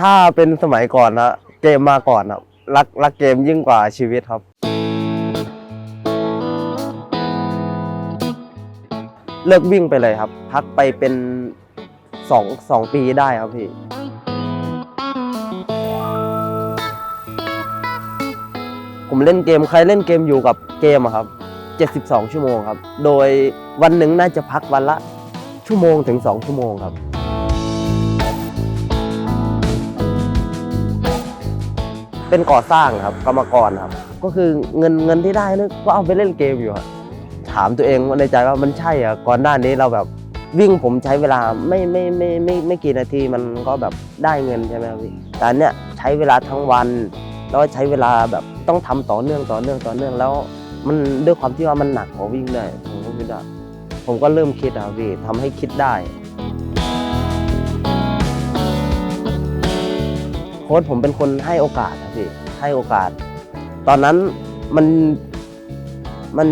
ถ้าเป็นสมัยก่อนนะเกมมาก่อนครับรักรักเกมยิ่งกว่าชีวิตครับ เลิกวิ่งไปเลยครับ พักไปเป็นสองสองปีได้ครับพี่ ผมเล่นเกมใครเล่นเกมอยู่กับเกมอะครับ 72 ชั่วโมงครับ โดยวันหนึ่งน่าจะพักวันละชั่วโมงถึง 2 ชั่วโมงครับ เป็นก่อสร้างครับกรรมกรครับ ก็คือเงินเงินที่ได้นี่ก็เอาไปเล่นเกมอยู่ครับถามตัวเองว่าในใจว่ามันใช่เหรอะก่อนหน้านี้เราแบบวิ่งผมใช้เวลาไม่ไม่ไม่ไม่ไม่กี่นาทีมันก็แบบได้เงินใช่ไหมพี่แต่เนี้ยใช้เวลาทั้งวัน แล้วใช้เวลาแบบต้องทำต่อเนื่องต่อเนื่องต่อเนื่องแล้ว มันด้วยความที่ว่ามันหนักกว่าวิ่งได้ผมก็คิดว่าผมก็เริ่มคิดอะพี่ทำให้คิดได้ ค้ชผมเป็นคนให้โอกาสนะพี่ให้โอกาส ตอนนั้นมันมัน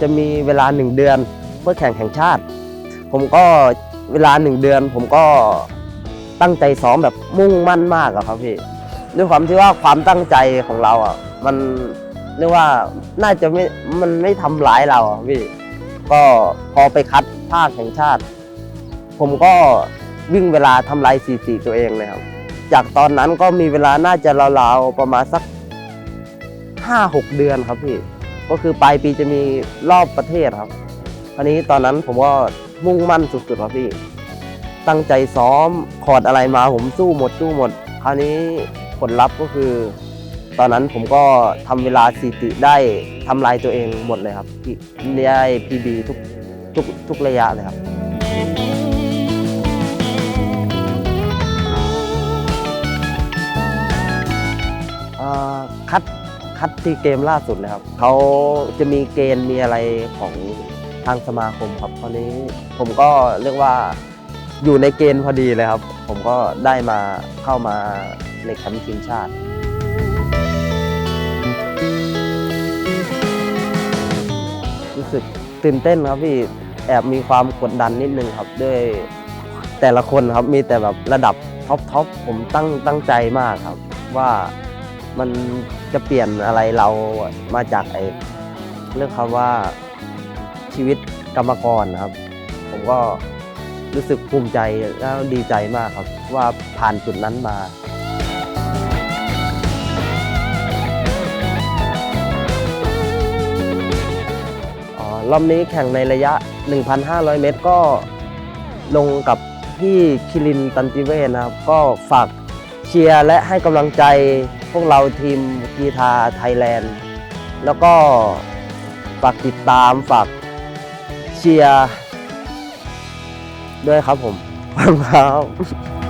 จะมีเวลาหนึ่งเดือนเพื่อแข่งแห่งชาติ ผมก็เวลาหนึ่งเดือน ผมก็ตั้งใจซ้อมแบบมุ่งมั่นมากอะครับพี่ด้วยความที่ว่าความตั้งใจของเราอะมันเรียกว่าน่าจะไม่มันไม่ทำร้ายเราอะพี่ก็พอไปคัดภาคแห่งชาติ ผมก็วิ่งเวลาทำลายสถิติตัวเองเลยครับ จากตอนนั้นก็มีเวลาน่าจะราวๆประมาณสักห้าหกเดือนครับพี่ ก็คือปลายปีจะมีรอบประเทศครับคราวนี้ตอนนั้นผมก็มุ่งมั่นสุดๆครับพี่ ตั้งใจซ้อมคอร์ดอะไรมาผมสู้หมดสู้หมด คราวนี้ผลลัพธ์ก็คือ ตอนนั้นผมก็ทำเวลาสถิติได้ทำลายตัวเองหมดเลยครับพี่ได้พีบีทุกทุกทุกระยะเลยครับ คัดคัดที่เกมล่าสุดเลยครับเขาจะมีเกณฑ์มีอะไรของทางสมาคมครับคราวนี้ผมก็เรียกว่าอยู่ในเกณฑ์พอดีเลยครับ ผมก็ได้มาเข้ามาในแคมป์ทีมชาติรู้สึกตื่นเต้นครับพี่แอบมีความกดดันนิดนึงครับ ด้วยแต่ละคนครับมีแต่แบบระดับท็อปท็อปผมตั้งตั้งใจมากครับ ว่ามัน จะเปลี่ยนอะไรเรามาจากไอ้เรื่องคำว่าชีวิตกรรมกรนะครับ ผมก็รู้สึกภูมิใจแล้วดีใจมากครับ ว่าผ่านจุดนั้นมาออรอบนี้แข่งในระยะ 1,500 เมตรก็ลงกับพี่คิรินตันติเวนะครับ ก็ฝาก เชียร์และให้กำลังใจพวกเราทีมกีฬาไทยแลนด์ แล้วก็ฝากติดตามฝากเชียร์ด้วยครับผมขอบคุณครับ